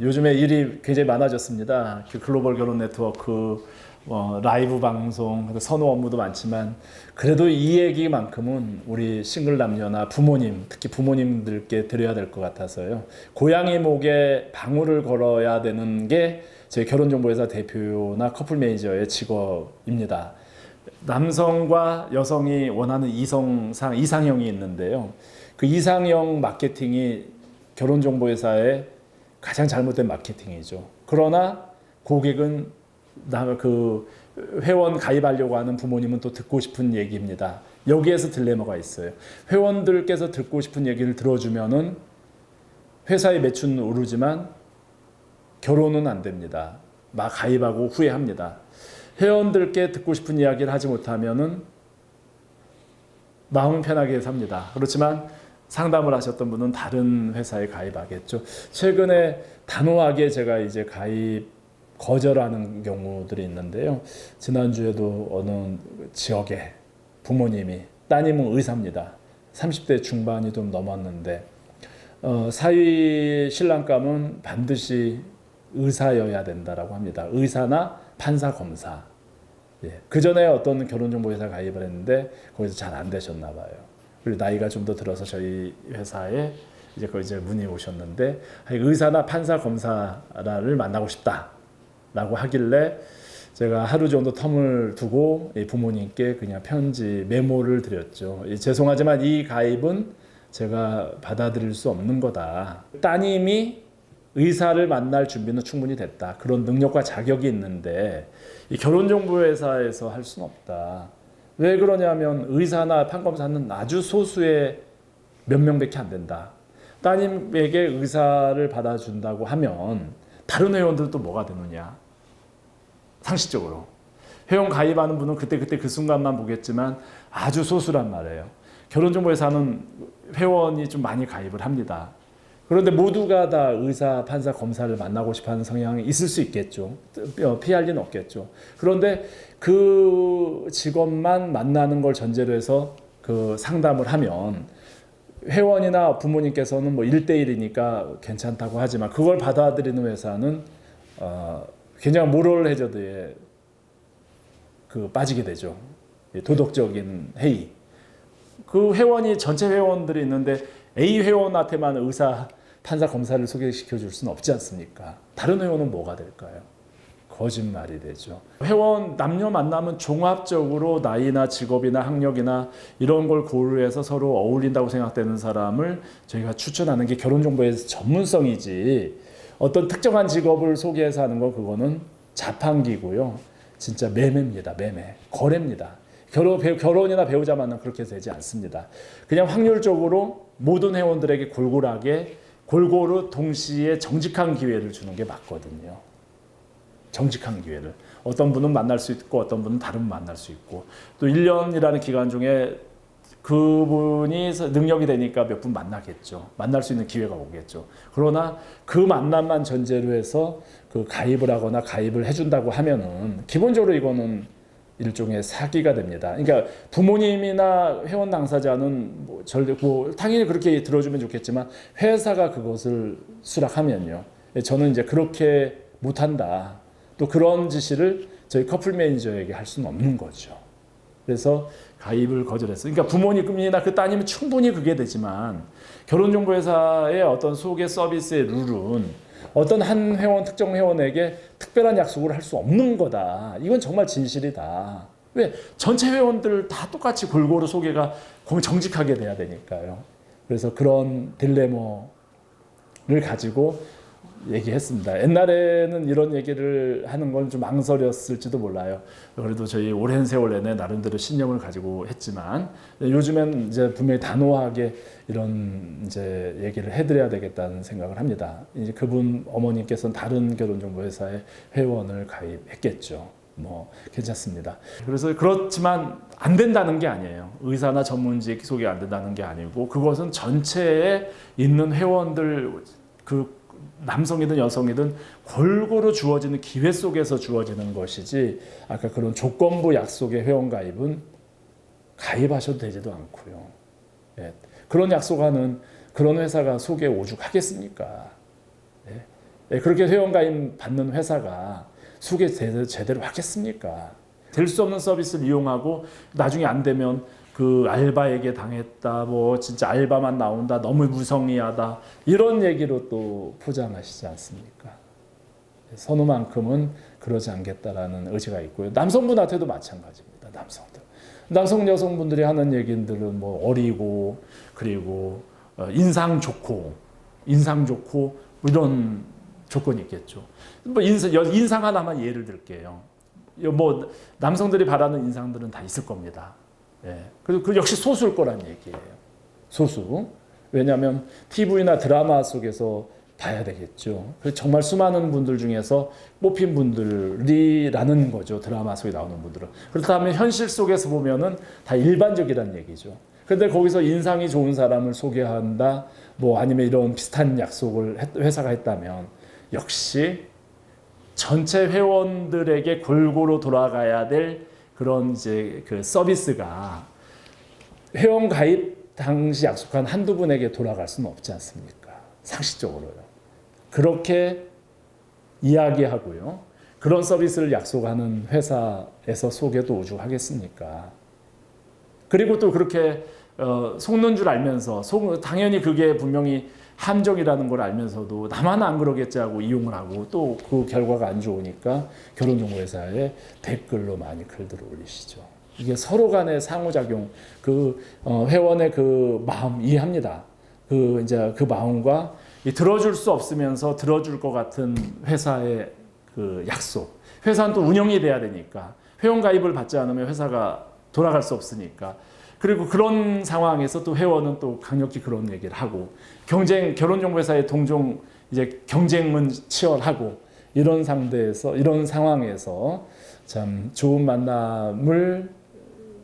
요즘에 일이 굉장히 많아졌습니다. 그 글로벌 결혼 네트워크, 뭐 라이브 방송, 선호 업무도 많지만 그래도 이 얘기만큼은 우리 싱글 남녀나 부모님, 특히 부모님들께 드려야 될 것 같아서요. 고양이 목에 방울을 걸어야 되는 게 저희 결혼정보회사 대표나 커플 매니저의 직업입니다. 남성과 여성이 원하는 이성상 이상형이 있는데요. 그 이상형 마케팅이 결혼정보회사의 가장 잘못된 마케팅이죠. 그러나 고객은 나그 회원 가입하려고 하는 부모님은 또 듣고 싶은 얘기입니다. 여기에서 딜레마가 있어요. 회원들께서 듣고 싶은 얘기를 들어주면은 회사의 매출은 오르지만 결혼은 안 됩니다. 막 가입하고 후회합니다. 회원들께 듣고 싶은 이야기를 하지 못하면은 마음 편하게 삽니다. 그렇지만 상담을 하셨던 분은 다른 회사에 가입하겠죠. 최근에 단호하게 제가 이제 가입 거절하는 경우들이 있는데요. 지난주에도 어느 지역에 부모님이 따님은 의사입니다. 30대 중반이 좀 넘었는데 어, 사위 신랑감은 반드시 의사여야 된다라고 합니다. 의사나 판사 검사. 예. 그 전에 어떤 결혼정보회사 가입을 했는데 거기서 잘 안 되셨나 봐요. 그리고 나이가 좀 더 들어서 저희 회사에 이제 그 이제 문의 오셨는데 의사나 판사 검사를 만나고 싶다라고 하길래 제가 하루 정도 텀을 두고 이 부모님께 그냥 편지 메모를 드렸죠. 이 죄송하지만 이 가입은 제가 받아들일 수 없는 거다. 따님이 의사를 만날 준비는 충분히 됐다. 그런 능력과 자격이 있는데 이 결혼 정보 회사에서 할 수는 없다. 왜 그러냐면 의사나 판검사는 아주 소수의 몇 명밖에 안 된다. 따님에게 의사를 받아준다고 하면 다른 회원들도 뭐가 되느냐? 상식적으로 회원 가입하는 분은 그때 그때 그 순간만 보겠지만 아주 소수란 말이에요. 결혼정보회사는 회원이 좀 많이 가입을 합니다. 그런데 모두가 다 의사, 판사, 검사를 만나고 싶어하는 성향이 있을 수 있겠죠. 어, 피할 리는 없겠죠. 그런데 그 직업만 만나는 걸 전제로 해서 그 상담을 하면 회원이나 부모님께서는 뭐 1대1이니까 괜찮다고 하지만 그걸 받아들이는 회사는 어, 굉장히 모럴 해저드에 그 빠지게 되죠. 도덕적인 해이. 그 회원이 전체 회원들이 있는데 A 회원한테만 의사, 판사, 검사를 소개시켜 줄 수는 없지 않습니까? 다른 회원은 뭐가 될까요? 거짓말이 되죠. 회원 남녀 만나면 종합적으로 나이나 직업이나 학력이나 이런 걸 고려해서 서로 어울린다고 생각되는 사람을 저희가 추천하는 게 결혼 정보의 전문성이지 어떤 특정한 직업을 소개해서 하는 거 그거는 자판기고요. 진짜 매매입니다. 매매. 거래입니다. 결혼, 배, 결혼이나 배우자 만나면 그렇게 되지 않습니다. 그냥 확률적으로 모든 회원들에게 골고루하게 골고루 동시에 정직한 기회를 주는 게 맞거든요. 정직한 기회를. 어떤 분은 만날 수 있고 어떤 분은 다른 분 만날 수 있고 또 1년이라는 기간 중에 그분이 능력이 되니까 몇 분 만나겠죠. 만날 수 있는 기회가 오겠죠. 그러나 그 만남만 전제로 해서 그 가입을 하거나 가입을 해준다고 하면은 기본적으로 이거는 일종의 사기가 됩니다. 그러니까 부모님이나 회원 당사자는 뭐 절, 뭐 당연히 그렇게 들어주면 좋겠지만 회사가 그것을 수락하면요. 저는 이제 그렇게 못한다. 또 그런 지시를 저희 커플 매니저에게 할 수는 없는 거죠. 그래서 가입을 거절했어요. 그러니까 부모님이나 그 따님은 충분히 그게 되지만 결혼정보회사의 어떤 소개 서비스의 룰은 어떤 한 회원 특정 회원에게 특별한 약속을 할 수 없는 거다. 이건 정말 진실이다. 왜 전체 회원들 다 똑같이 골고루 소개가 정직하게 돼야 되니까요. 그래서 그런 딜레마를 가지고 얘기했습니다. 옛날에는 이런 얘기를 하는 건 좀 망설였을지도 몰라요. 그래도 저희 오랜 세월 내내 나름대로 신념을 가지고 했지만 요즘엔 이제 분명히 단호하게 이런 이제 얘기를 해드려야 되겠다는 생각을 합니다. 이제 그분 어머님께서는 다른 결혼정보회사에 회원을 가입했겠죠. 뭐 괜찮습니다. 그래서 그렇지만 안 된다는 게 아니에요. 의사나 전문직 소개 안 된다는 게 아니고 그것은 전체에 있는 회원들 그 남성이든 여성이든 골고루 주어지는 기회 속에서 주어지는 것이지 아까 그런 조건부 약속의 회원 가입은 가입하셔도 되지도 않고요. 예. 그런 약속하는 그런 회사가 속에 오죽하겠습니까? 예. 예, 그렇게 회원 가입 받는 회사가 수개 제대로, 제대로 하겠습니까? 될 수 없는 서비스를 이용하고 나중에 안 되면 그 알바에게 당했다, 뭐 진짜 알바만 나온다, 너무 무성의하다 이런 얘기로 또 포장하시지 않습니까? 선호만큼은 그러지 않겠다라는 의지가 있고요. 남성분한테도 마찬가지입니다. 남성들. 남성 여성분들이 하는 얘기들은 뭐 어리고 그리고 어, 인상 좋고 인상 좋고 이런 조건이 있겠죠. 뭐 인상, 여- 인상 하나만 예를 들게요. 여- 뭐 남성들이 바라는 인상들은 다 있을 겁니다. 예. 그리고 그 역시 소수일 거란 얘기예요. 소수. 왜냐하면 TV나 드라마 속에서 봐야 되겠죠. 그래서 정말 수많은 분들 중에서 뽑힌 분들이라는 거죠. 드라마 속에 나오는 분들은. 그렇다면 현실 속에서 보면은 다 일반적이란 얘기죠. 근데 거기서 인상이 좋은 사람을 소개한다, 뭐 아니면 이런 비슷한 약속을 했- 회사가 했다면 역시 전체 회원들에게 골고루 돌아가야 될 그런 이제 그 서비스가 회원 가입 당시 약속한 한두 분에게 돌아갈 수는 없지 않습니까? 상식적으로요. 그렇게 이야기하고요. 그런 서비스를 약속하는 회사에서 소개도 오죽하겠습니까? 그리고 또 그렇게 어, 속는 줄 알면서 속, 당연히 그게 분명히 함정이라는 걸 알면서도 나만 안 그러겠지 하고 이용을 하고 또 그 결과가 안 좋으니까 결혼정보회사에 댓글로 많이 글들을 올리시죠. 이게 서로 간의 상호작용, 그 어, 회원의 그 마음 이해합니다. 그 이제 그 마음과 이 들어줄 수 없으면서 들어줄 것 같은 회사의 그 약속. 회사는 또 운영이 돼야 되니까 회원 가입을 받지 않으면 회사가 돌아갈 수 없으니까 그리고 그런 상황에서 또 회원은 또 강력히 그런 얘기를 하고 경쟁 결혼정보회사의 동종 이제 경쟁은 치열하고 이런 상대에서 이런 상황에서 참 좋은 만남을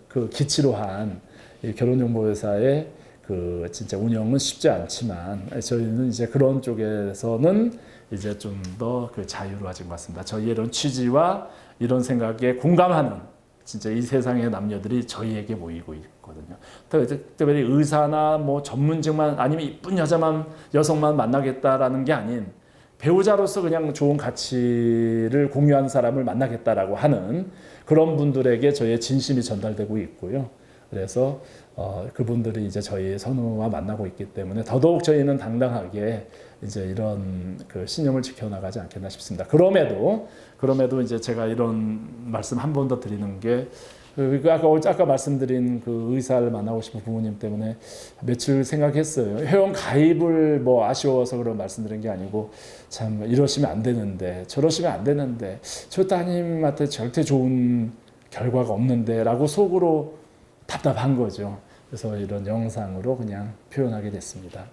그 기치로 한이 결혼정보회사의 그 진짜 운영은 쉽지 않지만 저희는 이제 그런 쪽에서는 이제 좀 더 그 자유로 하진 것 같습니다. 저희의 이런 취지와 이런 생각에 공감하는 진짜 이 세상의 남녀들이 저희에게 모이고 있거든요. 특별히 의사나 뭐 전문직만 아니면 이쁜 여자만 여성만 만나겠다라는 게 아닌 배우자로서 그냥 좋은 가치를 공유하는 사람을 만나겠다라고 하는 그런 분들에게 저희의 진심이 전달되고 있고요. 그래서 어, 그분들이 이제 저희 선우와 만나고 있기 때문에 더더욱 저희는 당당하게 이제 이런 그 신념을 지켜나가지 않겠나 싶습니다. 그럼에도 그럼에도 이제 제가 이런 말씀 한 번 더 드리는 게그 아까 아까 말씀드린 그 의사를 만나고 싶은 부모님 때문에 며칠 생각했어요. 회원 가입을 뭐 아쉬워서 그런 말씀드린 게 아니고 참 이러시면 안 되는데 저러시면 안 되는데 저 따님한테 절대 좋은 결과가 없는데라고 속으로 답답한 거죠. 그래서 이런 영상으로 그냥 표현하게 됐습니다.